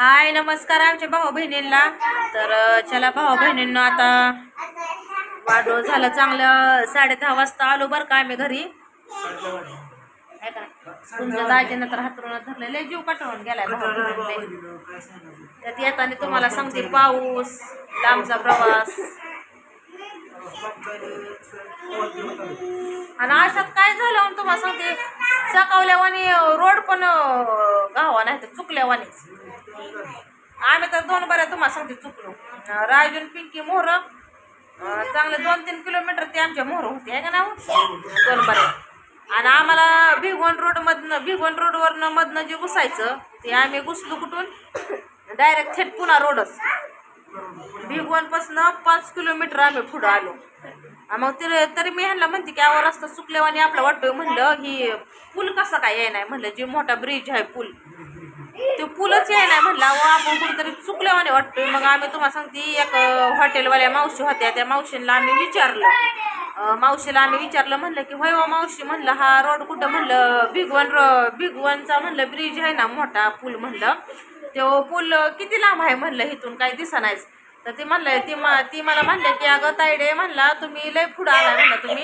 हाय नमस्कार आमच्या भाऊ बहिणींना. तर चला भाऊ बहिणींना आता वाढव झालं चांगलं. साडे दहा वाजता आलो बरं का आम्ही घरी. काय करा तुमच्या दाजीनं तर हातरून धरलेले जीव कटवून गेलाय त्यात येताना तुम्हाला सांगते पाऊस लांबचा प्रवास. आणि अशात काय झालं तुम्हाला सांगते सकावल्यावानी रोड पण गावा नाही तर चुकल्यावानीच. आम्ही तर दोन बऱ्या तुम्हाला सांगते चुकलो. राजून पिंकी मोहर चांगले दोन तीन किलोमीटर ते आमच्या मोहर होते आहे का ना हो? दोन बऱ्या. आणि आम्हाला भिगवण रोड मधनं भिगवण रोडवरनं मधनं जे घुसायचं ते आम्ही घुसलो कुठून? डायरेक्ट थेट पुन्हा रोडच. भिगवणपासनं पाच किलोमीटर आम्ही पुढं आलो. मग ते तरी मी ह्यांना म्हणते की आवर रस्ता सुकल्यावानी आपला वाटतोय म्हणलं ही पूल कसा काय येणार नाही म्हणलं जे मोठा ब्रिज आहे पूल. ते पूलच याय नाही म्हणला आपण कुठेतरी चुकल्यावाने वाटतोय. मग आम्ही तुम्हाला सांगते एक हॉटेलवाल्या मावशी होत्या त्या मावशींना आम्ही विचारलं. मावशीला आम्ही विचारलं म्हणलं की होय हो, मावशी म्हणलं हा रोड कुठं? म्हणलं भिगवण रो भिगवणचा म्हणलं ब्रिज आहे ना मोठा पूल म्हणलं. तो पूल किती लांब आहे म्हणलं इथून काही दिसा नाहीच तर ती म्हणलं ती मा ती मला म्हणलं की अगं तायडे म्हणला तुम्ही लय पुढं आला म्हणलं तुम्ही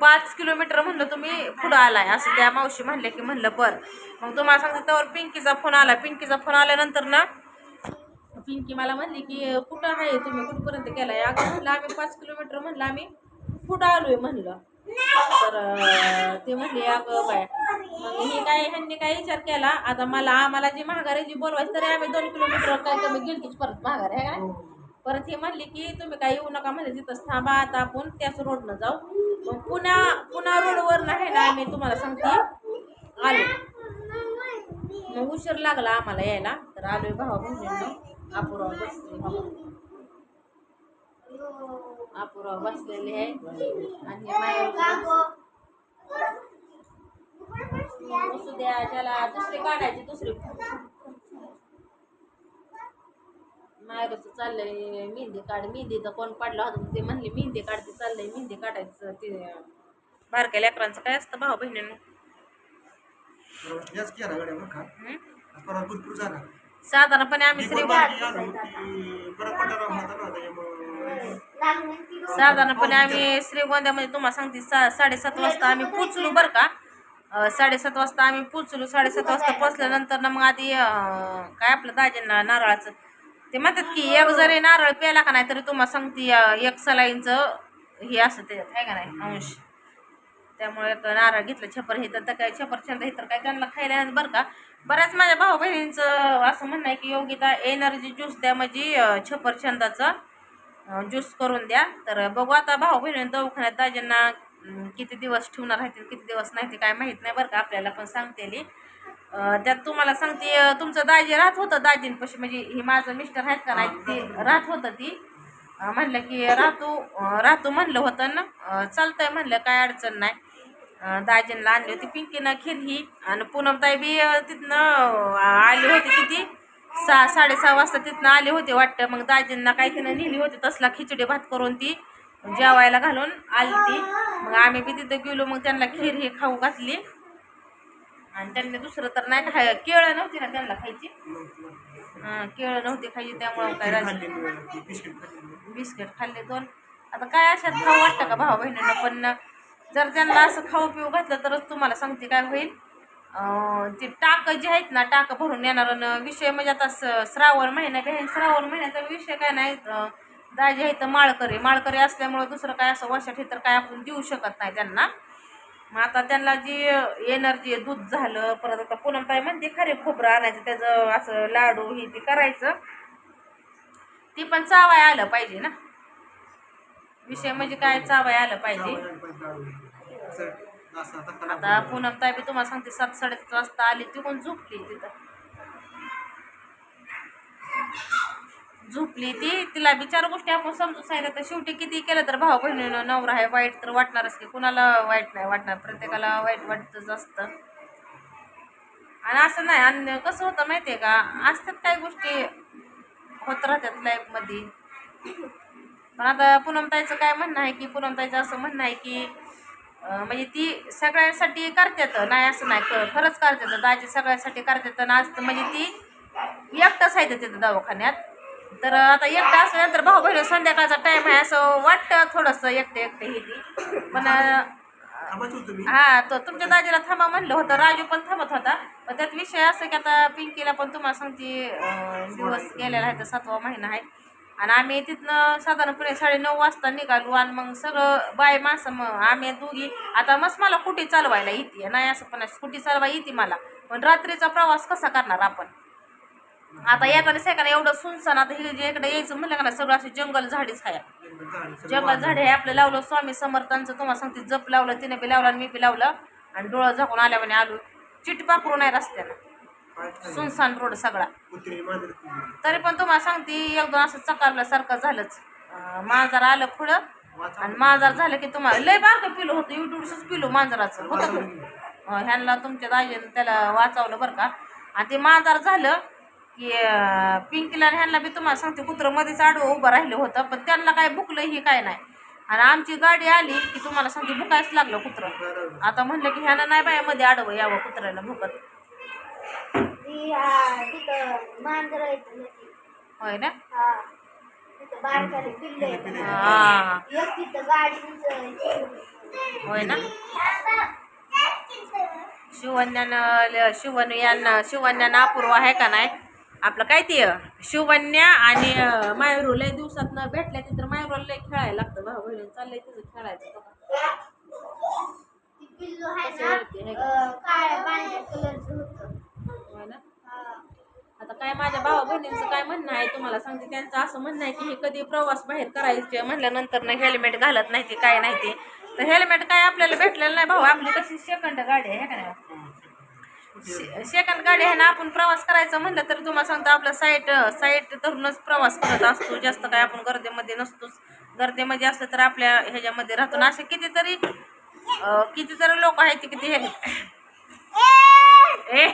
पाच किलोमीटर म्हणलं तुम्ही पुढं आलाय. असं त्या मावशी म्हणल्या की म्हणलं बरं. मग तुम्हाला सांगते त्यावर पिंकीचा फोन आला. पिंकीचा फोन आल्यानंतर ना पिंकी मला म्हणली की कुठं आहे तुम्ही? कुठपर्यंत गेलाय? अगं म्हणलं आम्ही पाच किलोमीटर म्हणलं आम्ही पुढं आलोय म्हणलं. तर ते म्हणले अगं बाय मग हे काय ह्यांनी काय विचार केला? आता मला आम्हाला जी महागारी जी बोलवायची तरी आम्ही दोन किलोमीटर काय कमी गेलतोच परत महागारी आहे काय परत हे म्हणले की तुम्ही काय येऊ नका म्हणजे तिथंच थांबा आता आपण त्याच रोडनं जाऊ. मग पुन्हा पुन्हा रोडवर आहे ना आम्ही तुम्हाला सांगते. आलो. मग उशीर लागला आम्हाला यायला. तर आलोय भावा बहिणींनो अपुराव बसले भाऊ बसलेले आहे. आणि हे मायावर बसू द्या ज्याला दुसरी काढायची दुसरी मायरचं चाललंय? मेहंदी काढ. मेहंदीचा कोण पाडला होता? ते म्हणले मेहंदी काढते चाललंय. मेहंदी काढायचं. ते बारक्या लेकरांचं काय असतं भाऊ बहिणींनो? हं? साधारणपणे आम्ही श्री साधारणपणे आम्ही श्रीगोंद्यामध्ये तुम्हाला सांगते सा साडेसात वाजता आम्ही पोचलो बरं का? साडेसात वाजता आम्ही पोचलो साडेसात वाजता पोचल्यानंतर ना मग आधी काय आपलं दाजींना नारळाचं ते म्हणतात की एक जरी नारळ प्याला का नाही तरी तुम्हाला सांगते एक सलाईनचं हे असं त्याच्यात आहे का नाही अंश. त्यामुळे एक नारळ घेतलं छपर हे तर काय छपर छंद हे तर काय त्यांना खायला नाही बरं का. बऱ्याच माझ्या भाऊ बहिणींचं असं म्हणणं आहे की योगिता एनर्जी ज्यूस द्या म्हणजे छपर छंदाचं ज्यूस करून द्या. तर बघू आता भाऊ बहिणी दवाखान्यात दाजींना किती दिवस ठेवणार आहेत किती दिवस नाही ते काय माहीत नाही बरं का आपल्याला पण सांगतेली त्यात तुम्हाला सांगते तुमचं दाजी राहत होतं दाजींपाशी म्हणजे हे माझं मिस्टर आहेत का नाही ते राहत होतं ती. म्हणलं की राहतो अं, राहतो म्हणलं होतं ना चालतंय म्हणलं काय अडचण नाही. दाजींना आणली होती पिंकीनं खीर ही आणि पूनमताई बी तिथनं आली होती किती? सहा साडेसहा वाजता तिथनं आले होते वाटतं. मग दाजींना काय तिनं नेली होती तसला खिचडी भात करून ती जेवायला घालून आली ती. मग आम्ही बी तिथं गेलो मग त्यांना खीर ही खाऊ घातली. आणि त्यांनी दुसरं तर नाही खाय केळं नव्हती ना त्यांना खायची. हां केळं नव्हती खायची त्यामुळं काय राज बिस्किट खाल्ले दोन. आता काय अशात खाऊ वाटतं का भाऊ बहिणीनं? पण जर त्यांना असं खाऊ पिऊ घातलं तरच तुम्हाला सांगते काय होईल. ते टाकं जे आहेत ना टाकं भरून येणार विषय म्हणजे आता स- श्रावण महिना बी आहे श्रावण महिन्याचा विषय काय नाही. दाजी आहे तर माळकरी. माळकरी असल्यामुळं दुसरं काय असं वर्षात हे तर काय आपण देऊ शकत नाही त्यांना. मग आता त्यांना जी एनर्जी दूध झालं परत आता पुनम काय म्हणते खरे खोबरं आणायचं त्याचं असं लाडू हे ते करायचं. ती पण चावाय आलं पाहिजे ना? विषय म्हणजे काय चावाय आलं पाहिजे. आता पूनम ताई बी तुम्हाला सांगते सात साडेसात वाजता आली तिकडून झोपली तिथं. झोपली ती. तिला विचार गोष्टी आपण समजून सांगितलं तर शेवटी किती केलं तर भाऊ बहिणीनं नवरा आहे वाईट तर वाटणारच की कुणाला वाईट नाही वाटणार प्रत्येकाला वाईट वाटतच असतं. आणि असं नाही आणि कसं होतं माहिती आहे का असतात काही गोष्टी होत राहतात लाईफमध्ये पण आता पूनमताईचं काय म्हणणं आहे की पूनमताईचं असं म्हणणं आहे की म्हणजे ती सगळ्यांसाठी करतात. नाही असं नाही खरंच करतात. दाजी सगळ्यांसाठी करतात. आणि आज तर म्हणजे ती एकटाच आहे तिथं दवाखान्यात. तर आता एकटा असल्यानंतर भाऊ बहिणी संध्याकाळचा टाइम आहे असं वाटतं थोडंसं एकटे एकटे हे ती पण हा तो तुमच्या दाजीला थांबा म्हणलं होतं. राजू पण थांबत होता. पण त्यात विषय असं की आता पिंकीला पण तुम्हाला सांगते दिवस गेलेला आहे तर सातवा महिना आहे. आणि आम्ही तिथनं साधारणपणे साडेनऊ वाजता निघालो आणि मग सगळं बाय माणसं मग आम्ही दोघी. आता मस्त मला कुठे चालवायला येते. नाही असं पण स्कूटी चालवायला येते मला. पण रात्रीचा प्रवास कसा करणार आपण? आता येताना सेकंड एवढं सुनसान आता हे जे इकडे यायचं म्हणलं का नाही सगळं असे जंगल झाडीच आहे. जंगल झाडे आहे आपलं लावलं स्वामी समर्थांचं तुम्हाला सांगते जप लावलं तिने बी लावलं आणि मी बी लावलं आणि डोळं झाकून आल्यावर आलो. चिट पाखरू नाही रस्त्यानं. सुनसान रोड सगळा. तरी पण तुम्हाला सांगते एकदम असं चकारल्यासारखं झालंच. मांजर आलं पुढं आणि मांजर झालं की तुम्हाला लय बारकं पिलो होतं युट्यूबच पिलो मांजराचं. होतं ह्यांना तुमच्या दाजीनं त्याला वाचवलं बरं का. आणि ते मांजर झालं की पिंकीला ह्यांना बी तुम्हाला सांगते कुत्रं मध्येच आडवं उभं राहिलं होतं पण त्यांना काय भुकलं ही काय नाही. आणि आमची गाडी आली की तुम्हाला सांगते भुकायच लागलं कुत्रं. आता म्हणलं की ह्यानं नाही बाया मध्ये आडवं यावं कुत्र्याला भुकत. होय ना? हा. हा. होय ना? शिवन्यानं ल- शिवन्यानं शिवन्यानं अपूर्व आहे का नाही? आपलं काय ते शिवन्या आणि मायरू लय दिवसात न भेटल्या तिथं मायरूला लय खेळायला लागतं भाऊ बहिणी चाललंय तिथं खेळायचं आता काय माझ्या भावा बहिणींचं काय म्हणणं आहे तुम्हाला सांगते त्यांचं असं म्हणणं आहे की हे कधी प्रवास बाहेर करायचे म्हटल्यानंतर ना हेल्मेट घालत नाही ते काय नाही ते. तर हेल्मेट काय आपल्याला भेटलेलं नाही भाऊ आपली कशी सेकंड गाडी आहे का नाही? सेकंड गाडी आहे ना आपण प्रवास करायचा म्हणलं तर तुम्हाला सांगतो आपला साईट साईट धरूनच प्रवास करत असतो. जास्त काय आपण गर्दीमध्ये नसतोच. गर्दीमध्ये असलं तर आपल्या ह्याच्यामध्ये राहतो. ना असे कितीतरी कितीतरी लोक आहेत ते किती हे ए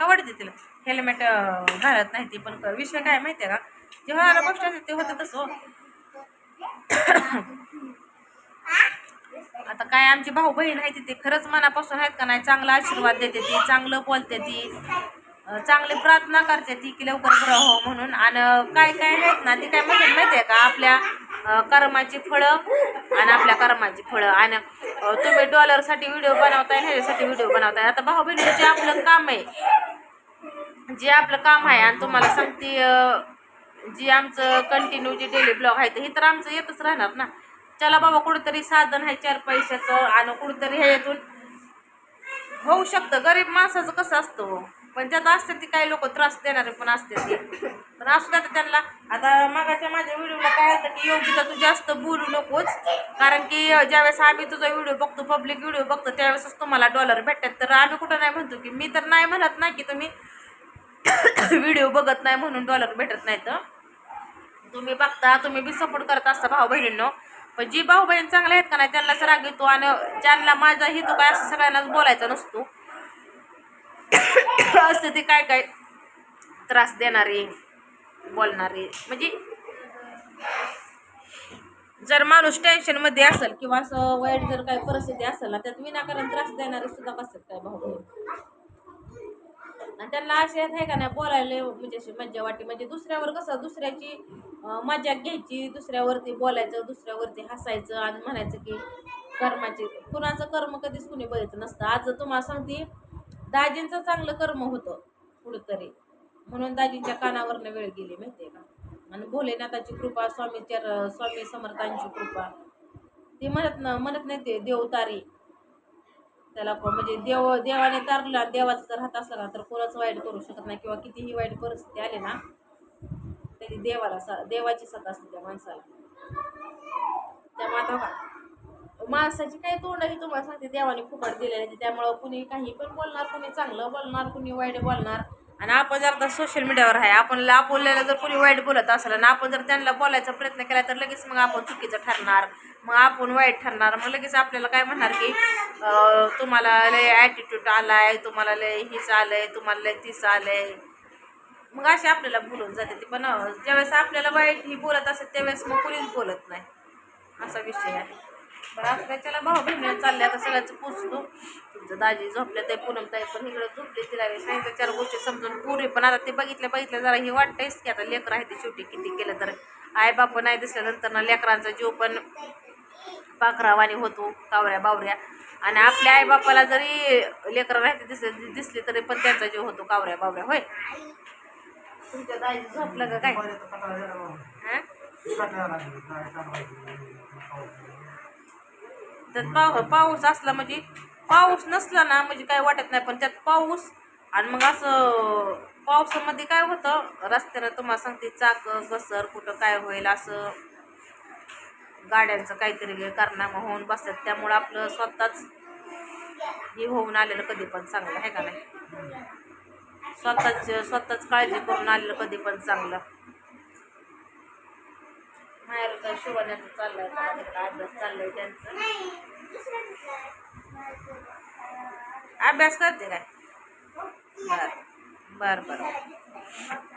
आवडते तिला. हेल्मेट घालत नाही ती पण विषय काय माहिती आहे का? जेव्हा गोष्ट ते होतं तसं. आता काय आमची भाऊ बहीण आहे ते खरंच मनापासून आहेत का नाही चांगला आशीर्वाद देते ती चांगलं बोलते ती चांगली प्रार्थना करते ती की लवकर बरं हो म्हणून. आणि काय काय आहेत ना ती काय म्हणतात माहिती आहे का आपल्या कर्माची फळं आणि आपल्या कर्माची फळं. आणि तुम्ही डॉलरसाठी व्हिडिओ बनवताय ह्याच्यासाठी व्हिडिओ बनवताय. आता भाऊ बहिणीचे आपलं काम आहे जे आपलं काम आहे आणि तुम्हाला सांगते जी आमचं कंटिन्यू जे डेली ब्लॉग आहे हे तर आमचं येतच राहणार ना. चला बाबा कुठेतरी साधन आहे चार पैशाचं आणि कुठेतरी ह्याच्यातून होऊ शकतं. गरीब माणसाचं कसं असतं हो? पण त्यात असते ती काही लोक त्रास देणारे पण असते ती. पण असू द्या त्यांना. आता मागाच्या माझ्या व्हिडिओला काय होतं की योग्यता तू जास्त बोलू नकोच. कारण की ज्यावेळेस आम्ही तुझा व्हिडिओ बघतो पब्लिक व्हिडिओ बघतो त्यावेळेसच तुम्हाला डॉलर भेटतात. तर आम्ही कुठं नाही म्हणतो की मी तर नाही म्हणत नाही की तुम्ही व्हिडिओ बघत नाही म्हणून डॉलर भेटत नाही तर. तुम्ही बघता तुम्ही बी सपोर्ट करत असता भाऊ बहिणींनो पण जी भाऊ बहीण चांगले आहेत का नाही त्यांनाच राग येतो आणि ज्यांना माझा हितो काय असं सगळ्यांनाच बोलायचा नसतो. असं ते काय काय त्रास देणारे बोलणारे म्हणजे जर माणूस टेन्शनमध्ये असेल किंवा असं वाईट जर काही परिस्थिती असेल ना त्यात विनाकारण त्रास देणारे सुद्धा कसं काय भाऊ बहीण आणि त्यांना असे आहेत आहे का नाही बोलायला म्हणजे अशी मज्जा वाटते. म्हणजे दुसऱ्यावर कसं दुसऱ्याची मजाक घ्यायची दुसऱ्यावरती बोलायचं दुसऱ्यावरती हसायचं आणि म्हणायचं की कर्माचे कुणाचं कर्म कधीच कुणी बघितलं नसतं. आज तुम्हाला सांगते दाजींचं चांगलं कर्म होतं कुठंतरी. म्हणून दाजींच्या कानावरनं वेळ गेली माहिती आहे का? आणि भोलेनाथाची कृपा स्वामी चर स्वामी समर्थांची कृपा. ती म्हणत ना म्हणत नाही ते देव तारी. त्याला म्हणजे देव देवाने तारला देवाचं जर हात असला ना तर कोणाच वाईट करू शकत नाही किंवा कितीही वाईट परिस्थिती आली ना तरी देवाला सा देवाची सत असते त्या माणसाला. त्या आता माणसाची काही तोंडही तुम्हाला सांगते देवाने फुकट दिलेली आहे त्यामुळं कुणी काही पण बोलणार कुणी चांगलं बोलणार कुणी वाईट बोलणार. आणि आपण जर आता सोशल मीडियावर आहे आपण आपल्याला जर कुणी वाईट बोलत असेल आणि आपण जर त्यांना बोलायचा प्रयत्न केला तर लगेच मग आपण चुकीचं ठरणार. मग आपण वाईट ठरणार. मग लगेच आपल्याला काय म्हणणार की तुम्हाला लय ॲटिट्यूड आलाय तुम्हाला लय हीच आलंय तुम्हाला लय तीच आलंय. मग अशी आपल्याला बोलून जाते ती पण ज्यावेळेस आपल्याला वाईट ही बोलत असेल त्यावेळेस मग कुणीच बोलत नाही. असा विषय आहे. बरं आपल्या त्याला भाऊ बहिणी चालले आता सगळ्यांचं पोचतो तुमचं दाजी झोपल्या ते पूनम ताई पण इकडं झोपले तिला नाही सांगितलं चार गोष्टी समजून पुरी. पण आता ते बघितल्या बघितल्या जरा हे वाटतंयच की आता लेकर आहे ते शेवटी किती केलं तर. आई बाप नाही दिसल्यानंतर ना लेकरांचा जीव पण पाखरावाणी होतो कावऱ्या बावऱ्या. आणि आपल्या आईबापाला जरी लेकरं राहते दिसले दिसली तरी पण त्यांचा जीव होतो कावऱ्या बावऱ्या होय? तुमच्या दाजी झोपलं का काय? पाव पाऊस असला म्हणजे पाऊस नसला ना म्हणजे काय वाटत नाही पण त्यात पाऊस आणि मग असं पावसामध्ये काय होतं रस्त्यानं तुम्हाला सांगते चाक घसर कुठं काय होईल असं गाड्यांचं काहीतरी कारनामा होऊन बसतात. त्यामुळं आपलं स्वतःच हे होऊन आलेलं कधी पण चांगलं आहे का नाही? स्वतःच स्वतःच काळजी करून आलेलं कधी पण चांगलं. माहेरचा शिवण्याचं चाललंय अभ्यास चाललाय त्यांचं. अभ्यास करते काय? बर बर बर.